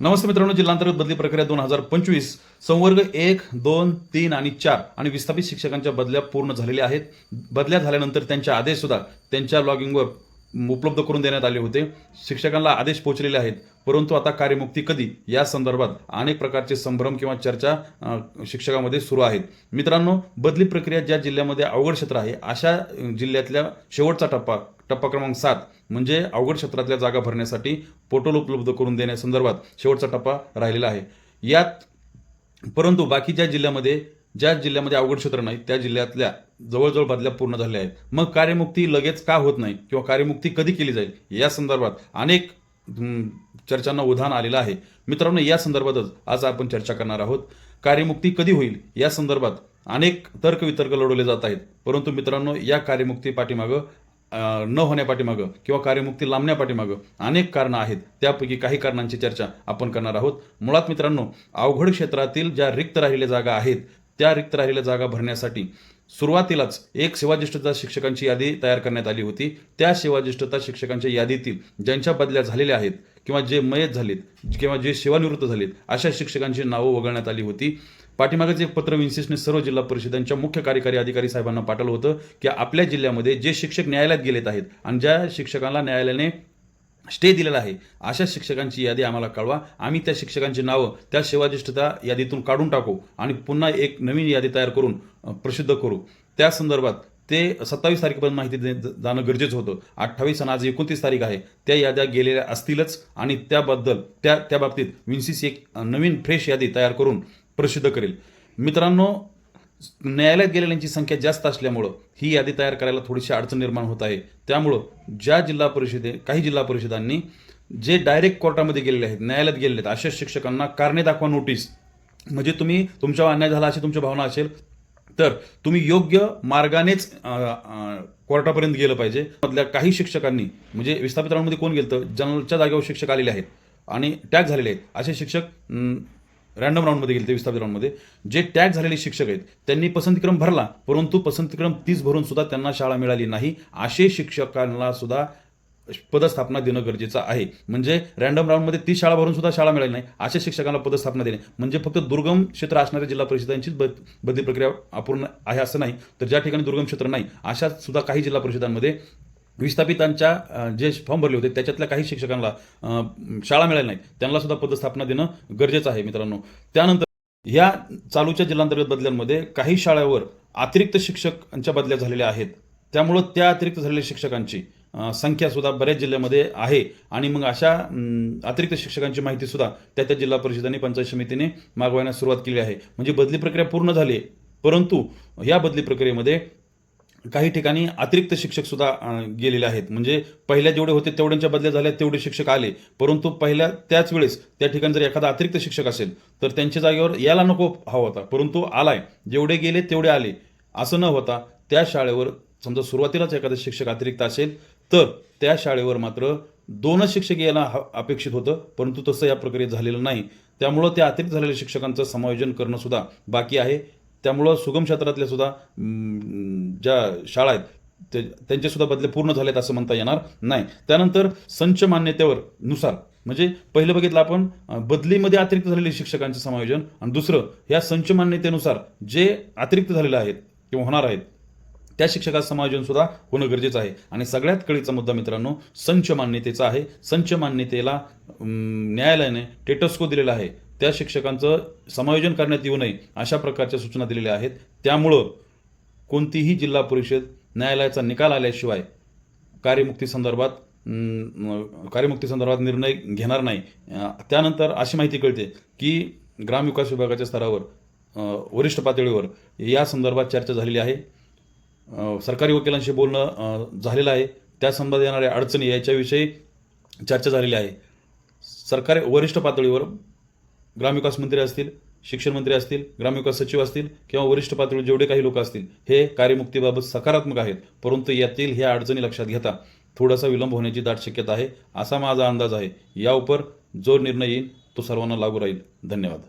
नमस्ते मित्रांनो जिल्हांतर्गत बदली प्रक्रिया दोन हजार पंचवीस संवर्ग एक दोन तीन आणि चार आणि विस्थापित शिक्षकांच्या बदल्या पूर्ण झालेल्या आहेत. बदल्या झाल्यानंतर त्यांचे आदेश सुद्धा त्यांच्या लॉगिंगवर उपलब्ध करून देण्यात आले होते. शिक्षकांना आदेश पोहोचलेले आहेत. परंतु आता कार्यमुक्ती कधी? या संदर्भात अनेक प्रकारचे संभ्रम किंवा चर्चा शिक्षकामध्ये सुरू आहेत. मित्रांनो बदली प्रक्रिया ज्या जिल्ह्यामध्ये अवघड क्षेत्र आहे अशा जिल्ह्यातल्या शेवटचा टप्पा टप्पा क्रमांक सात म्हणजे अवघड क्षेत्रातल्या जागा भरण्यासाठी पोर्टल उपलब्ध करून देण्यासंदर्भात शेवटचा टप्पा राहिलेला आहे. यात परंतु बाकीच्या जिल्ह्यामध्ये ज्या जिल्ह्यामध्ये अवघड क्षेत्र नाही त्या जिल्ह्यातल्या जवळजवळ बदल्या पूर्ण झाल्या आहेत. मग कार्यमुक्ती लगेच का होत नाही किंवा कार्यमुक्ती कधी केली जाईल या संदर्भात अनेक चर्चांना उधाण आलेलं आहे. मित्रांनो या संदर्भातच आज आपण चर्चा करणार आहोत. कार्यमुक्ती कधी होईल या संदर्भात अनेक तर्कवितर्क लढवले जात आहेत. परंतु मित्रांनो या कार्यमुक्ती पाठीमागं न होण्यापाठीमागं किंवा कार्यमुक्ती लांबण्यापाठीमागं अनेक कारणं आहेत. त्यापैकी काही कारणांची चर्चा आपण करणार आहोत. मुळात मित्रांनो अवघड क्षेत्रातील ज्या रिक्त राहिलेल्या जागा आहेत त्या रिक्त राहिलेल्या जागा भरण्यासाठी सुरुवातीलाच एक सेवाज्येष्ठता शिक्षकांची यादी तयार करण्यात आली होती. त्या सेवाज्येष्ठता शिक्षकांच्या यादीतील ज्यांच्या बदल्या झालेल्या आहेत किंवा जे मयत झालेत किंवा जे सेवानिवृत्त झालेत अशा शिक्षकांची नावं वगळण्यात आली होती. पाठीमागच एक पत्र विन्सिसने सर्व जिल्हा परिषदांच्या मुख्य कार्यकारी अधिकारी साहेबांना पाठवलं होतं की आपल्या जिल्ह्यामध्ये जे शिक्षक न्यायालयात गेलेत आहेत आणि ज्या शिक्षकांना न्यायालयाने स्टे दिलेला आहे. अशा शिक्षकांची यादी आम्हाला कळवा. आम्ही त्या शिक्षकांची नावं त्या सेवाज्येष्ठता यादीतून काढून टाकू आणि पुन्हा एक नवीन यादी तयार करून प्रसिद्ध करू. त्या संदर्भात ते सत्तावीस तारखेपर्यंत माहिती दे जाणं गरजेचं होतं. अठ्ठावीस आणि आज एकोणतीस तारीख आहे. त्या याद्या गेलेल्या असतीलच आणि त्याबद्दल त्या त्या बाबतीत विन्सिस एक नवीन फ्रेश यादी तयार करून प्रसिद्ध करेल. मित्रांनो न्यायालयात गेलेल्यांची संख्या जास्त असल्यामुळं ही यादी तयार करायला थोडीशी अडचण निर्माण होत आहे. त्यामुळं ज्या जिल्हा परिषदे काही जिल्हा परिषदांनी जे डायरेक्ट कोर्टामध्ये गेलेले आहेत न्यायालयात गेलेले आहेत अशा शिक्षकांना कारणे दाखवा नोटीस. म्हणजे तुम्ही तुमच्यावर अन्याय झाला अशी तुमची भावना असेल तर तुम्ही योग्य मार्गानेच कोर्टापर्यंत गेलं पाहिजे. मधल्या काही शिक्षकांनी म्हणजे विस्थापितांमध्ये कोण गेलं तर जनरलच्या जागेवर शिक्षक आलेले आहेत आणि टॅग झालेले आहेत. असे शिक्षक रँडम रॅन्डम राऊंडमध्ये गेले ते विस्थापित राऊंडमध्ये जे टॅग झालेले शिक्षक आहेत त्यांनी पसंतीक्रम भरला परंतु पसंतीक्रम तीस भरून सुद्धा त्यांना शाळा मिळाली नाही. असे शिक्षकांना सुद्धा पदस्थापना देणं गरजेचं आहे. म्हणजे रॅन्डम राऊंडमध्ये तीस शाळा भरून सुद्धा शाळा मिळाली नाही अशा शिक्षकांना पदस्थापना देणे. म्हणजे फक्त दुर्गम क्षेत्र असणाऱ्या जिल्हा परिषदांचीच बद बदली प्रक्रिया अपूर्ण आहे असं नाही. तर ज्या ठिकाणी दुर्गम क्षेत्र नाही अशा सुद्धा काही जिल्हा परिषदांमध्ये विस्थापितांच्या जे फॉर्म भरले होते त्याच्यातल्या काही शिक्षकांना शाळा मिळाल्या नाहीत. त्यांना सुद्धा पदस्थापना देणं गरजेचं आहे मित्रांनो. त्यानंतर या चालूच्या जिल्हांतर्गत बदल्यांमध्ये काही शाळेवर अतिरिक्त शिक्षकांच्या बदल्या झालेल्या आहेत. त्यामुळं त्या अतिरिक्त झालेल्या शिक्षकांची संख्यासुद्धा बऱ्याच जिल्ह्यामध्ये आहे. आणि मग अशा अतिरिक्त शिक्षकांची माहितीसुद्धा त्या त्या जिल्हा परिषदांनी पंचायत समितीने मागवायला सुरुवात केली आहे. म्हणजे बदली प्रक्रिया पूर्ण झाली परंतु या बदली प्रक्रियेमध्ये काही ठिकाणी अतिरिक्त शिक्षक सुद्धा गेलेले आहेत. म्हणजे पहिल्या जेवढे होते तेवढ्यांच्या बदल्या झाल्या तेवढे शिक्षक आले. परंतु पहिल्या त्याच वेळेस त्या ठिकाणी जर एखादा अतिरिक्त शिक्षक असेल तर त्यांच्या जागेवर यायला नको हवा होता. परंतु आलाय. जेवढे गेले तेवढे आले. असं न होता त्या शाळेवर समजा सुरुवातीलाच एखादा शिक्षक अतिरिक्त असेल तर त्या शाळेवर मात्र दोनच शिक्षक यायला अपेक्षित होतं. परंतु तसं या प्रक्रियेत झालेलं नाही. त्यामुळं त्या अतिरिक्त झालेल्या शिक्षकांचं समायोजन करणं सुद्धा बाकी आहे. त्यामुळं सुगम क्षेत्रातल्या सुद्धा ज्या शाळा आहेत ते त्यांचे सुद्धा बदले पूर्ण झालेत असं म्हणता येणार नाही. त्यानंतर संच मान्यतेवर नुसार म्हणजे पहिलं बघितलं आपण बदलीमध्ये अतिरिक्त झालेले शिक्षकांचे समायोजन आणि दुसरं या संच मान्यतेनुसार जे अतिरिक्त झालेले आहेत किंवा होणार आहेत त्या शिक्षकाचं समायोजन सुद्धा होणं गरजेचं आहे. आणि सगळ्यात कळीचा मुद्दा मित्रांनो संच मान्यतेचा आहे. संच मान्यतेला न्यायालयाने टेटस्को दिलेला आहे. त्या शिक्षकांचं समायोजन करण्यात येऊ नये अशा प्रकारच्या सूचना दिलेल्या आहेत. त्यामुळं कोणतीही जिल्हा परिषद न्यायालयाचा निकाल आल्याशिवाय कार्यमुक्ती संदर्भात कार्यमुक्ती संदर्भात निर्णय घेणार नाही. त्यानंतर अशी माहिती कळते की ग्रामविकास विभागाच्या स्तरावर वरिष्ठ पातळीवर या संदर्भात चर्चा झालेली आहे. सरकारी वकिलांशी बोलणं झालेलं आहे. त्या संदर्भात येणाऱ्या अडचणी याच्याविषयी चर्चा झालेली आहे. सरकारी वरिष्ठ पातळीवर ग्रामविकास मंत्री असतील शिक्षण मंत्री असतील ग्रामविकास सचिव असतील किंवा वरिष्ठ पातळीवर जेवढे काही लोक असतील हे कार्यमुक्तीबाबत सकारात्मक आहेत. परंतु यातील ह्या अडचणी लक्षात घेता थोडासा विलंब होण्याची दाट शक्यता आहे असा माझा अंदाज आहे. या उपर जो निर्णय येईल तो सर्वांना लागू राहील. धन्यवाद.